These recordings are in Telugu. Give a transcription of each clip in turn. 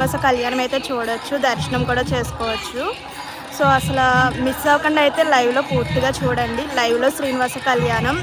శ్రీనివాస కళ్యాణం అయితే చూడొచ్చు దర్శనం కూడా చేసుకోవచ్చు. సో అసలు మిస్ అవ్వకుండా అయితే లైవ్లో పూర్తిగా చూడండి. లైవ్లో శ్రీనివాస కళ్యాణం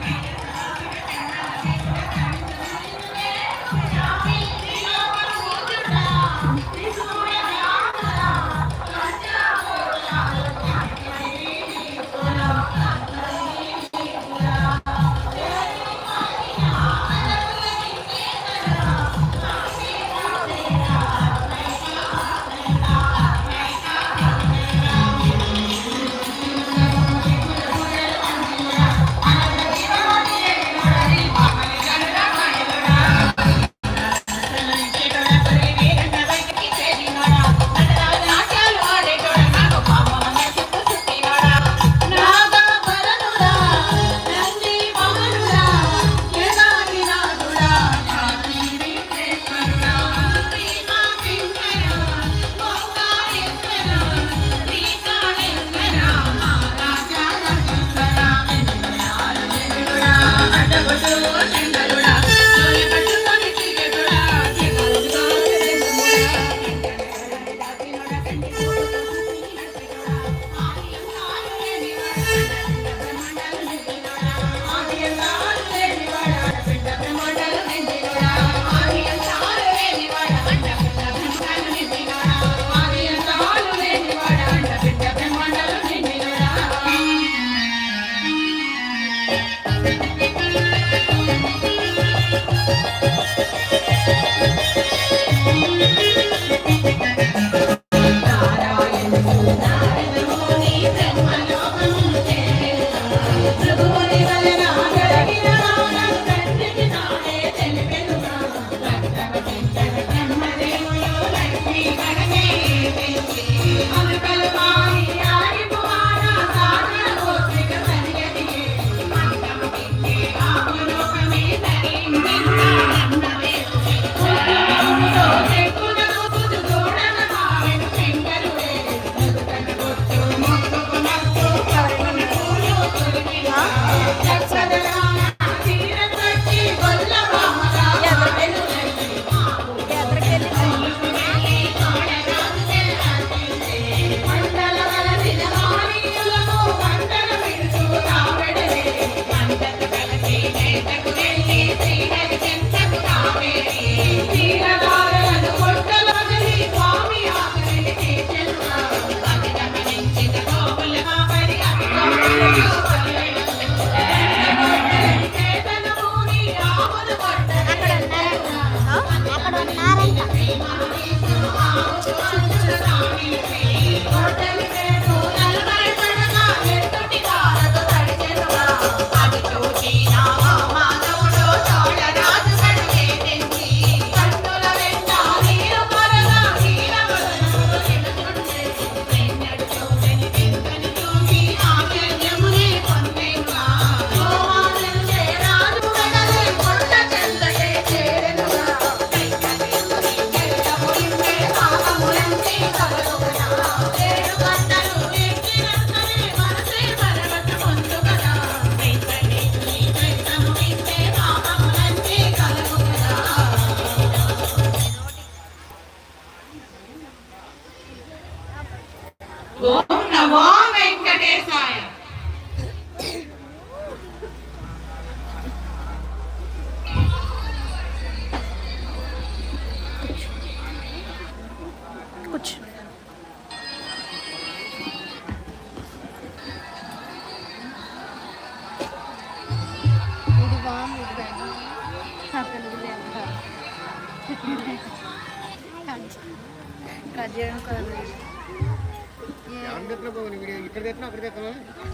ఇక్కడ అక్కడ తెచ్చినా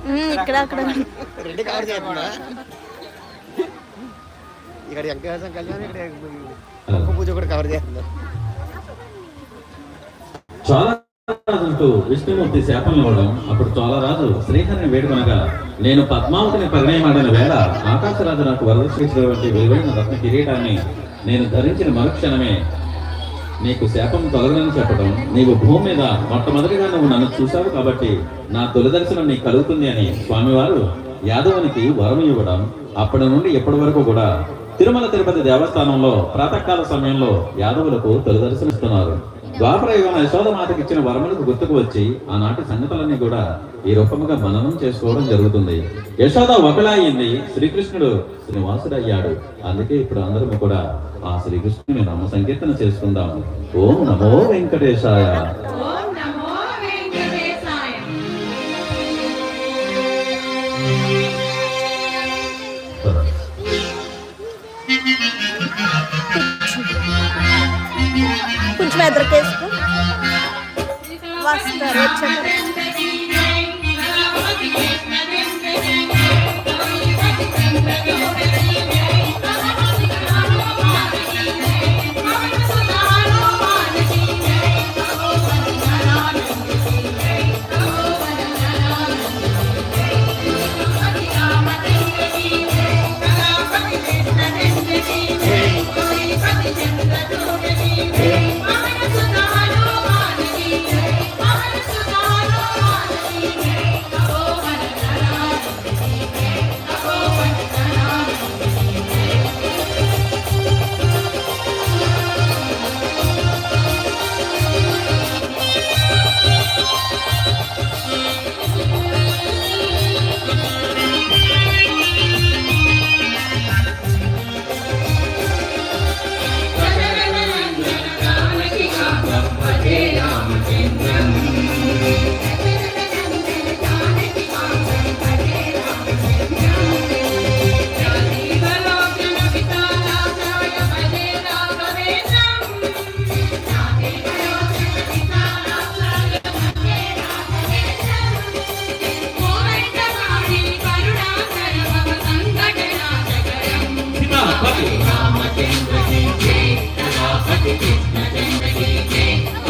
ఉమ్, ఇక్కడ అక్కడ. రెండు కవర్ చేస్తున్నా. ఇక్కడ వెంకటేశ్వర కళ్యాణం ఇక్కడ పూజ కూడా కవర్ చేస్తున్నా. చోళరాజులకు విష్ణుమూర్తి శాపం ఇవ్వడం అప్పుడు చోళరాజు శ్రీహరిని వేడుకొనగా నేను పద్మావతిని పరిణయమాడిన వేళ ఆకాశరాజు నాకు వరదశ్రీశ్వరవంటి విలువైన రత్న కిరీటాన్ని నేను ధరించిన మరుక్షణమే నీకు శాపం తొలగనని చెప్పడం నీవు భూమి మీద మొట్టమొదటిగా నువ్వు నన్ను చూశావు కాబట్టి నా తొలి దర్శనం నీకు కలుగుతుంది అని స్వామివారు యాదవునికి వరం ఇవ్వడం అప్పటి నుండి ఇప్పటి వరకు కూడా తిరుమల తిరుపతి దేవస్థానంలో ప్రాతకాల సమయంలో యాదవులకు తొలి దర్శనమిస్తున్నారు. ద్వాపర యుగం యశోద ఇచ్చిన వరములకు గుర్తుకు వచ్చి ఆనాటి సంగతులన్నీ కూడా ఈ రూపముగా మననం చేసుకోవడం జరుగుతుంది. యశోద ఒకలాయింది శ్రీకృష్ణుడు శ్రీనివాసుడు అయ్యాడు అందుకే ఇప్పుడు అందరము కూడా ఆ శ్రీకృష్ణుని నామ సంకీర్తన చేసుకుందాం ఓం నమో వెంకటేశాయ. కొంచెం ఎదురుకేసుకు. వస్తారు వచ్చాక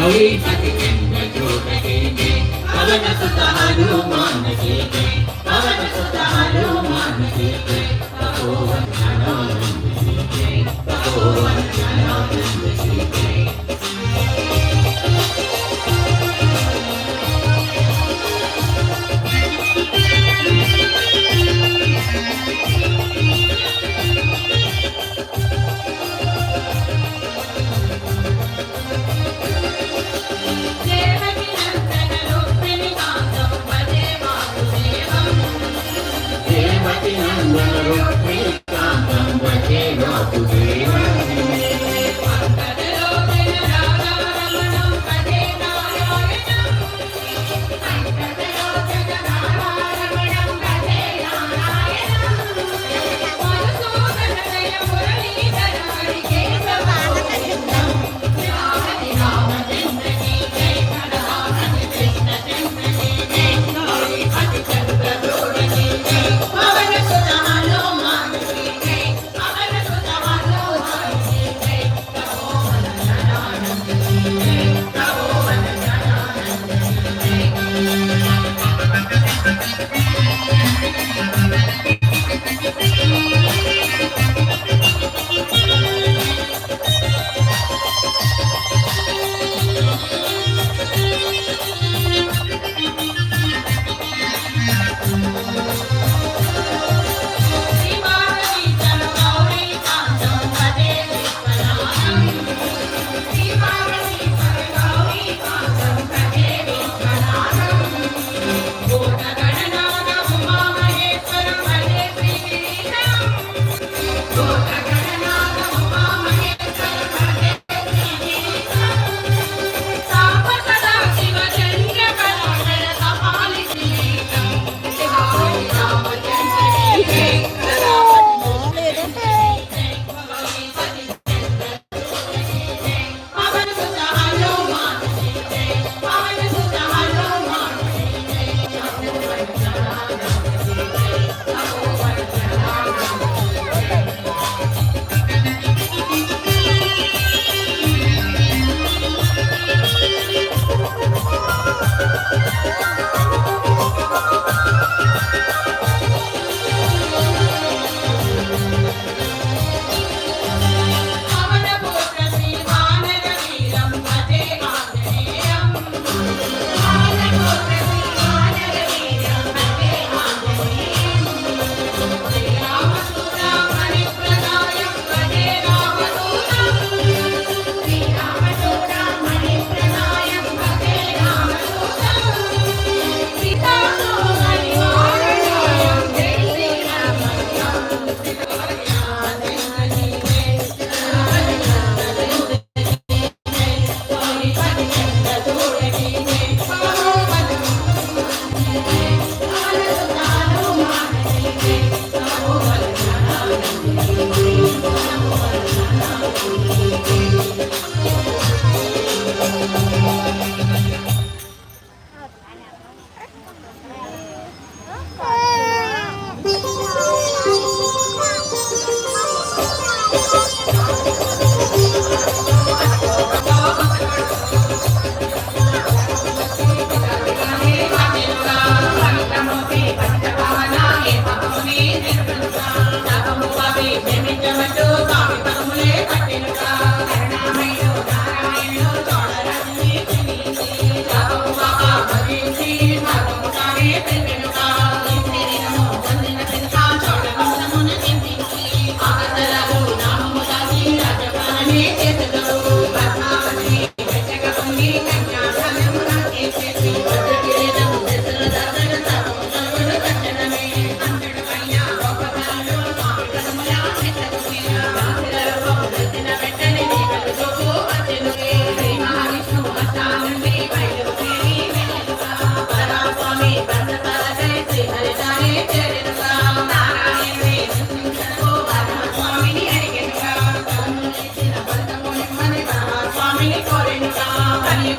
దేవ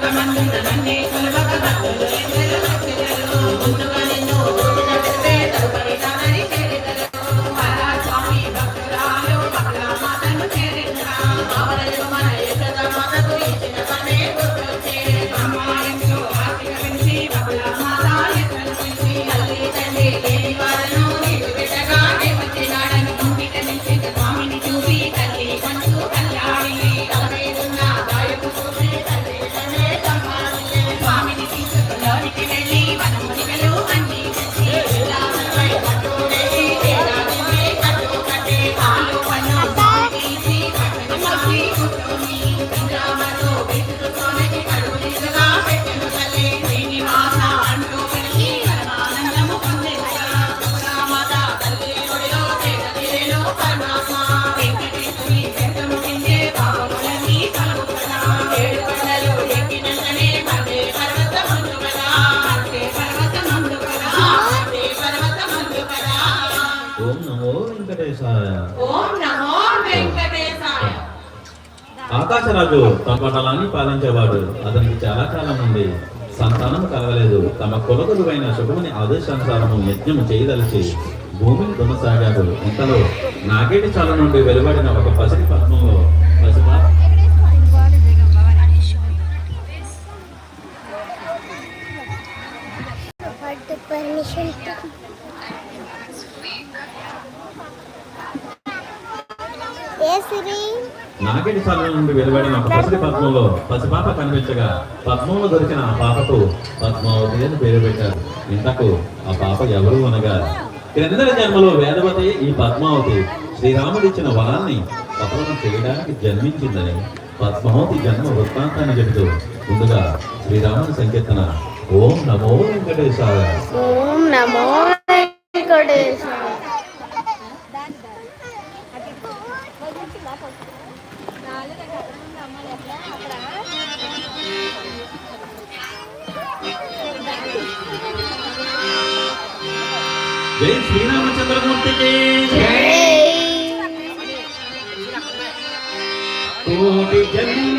the man in the ఓం నమో వెంకటేశాయ. ఓం నమో వెంకటేశాయ. ఆకాశరాజు తమ పటలాన్ని పాలించేవాడు. అతనికి చాలా కాలం నుండి సంతానం కలగలేదు. తమ కులగురువైన శుభముని ఆదేశానుసారము యజ్ఞము చేయదలిచి భూమిని దున్నసాగాడు ఇంతలో నాగేటి చాల నుండి వెలువడిన ఒక పసిడి పద్మంలో చాల నుండి వెలువడిన ఒక పసిడి పద్మంలో పసిపాప కనిపించగా పద్మంలో దొరికిన ఆ పాపకు పద్మావతి అని పేరు పెట్టారు. ఇంతకు ఆ పాప ఎవరు అనగా క్రిందటి జన్మలో వేదవతి ఈ పద్మావతి శ్రీరాముడిచ్చిన వరాన్ని సఫలం చేయడానికి జన్మించిందని పద్మావతి జన్మ వృత్తాంతాన్ని చెబుతూ ముందుగా శ్రీరాముని సంకీర్తన ఓం నమో వెంకటేశాయ. ఓం నమో వెంకటేశ్వర జై శ్రీరామచంద్రమూర్తికి. కోటి జన్మ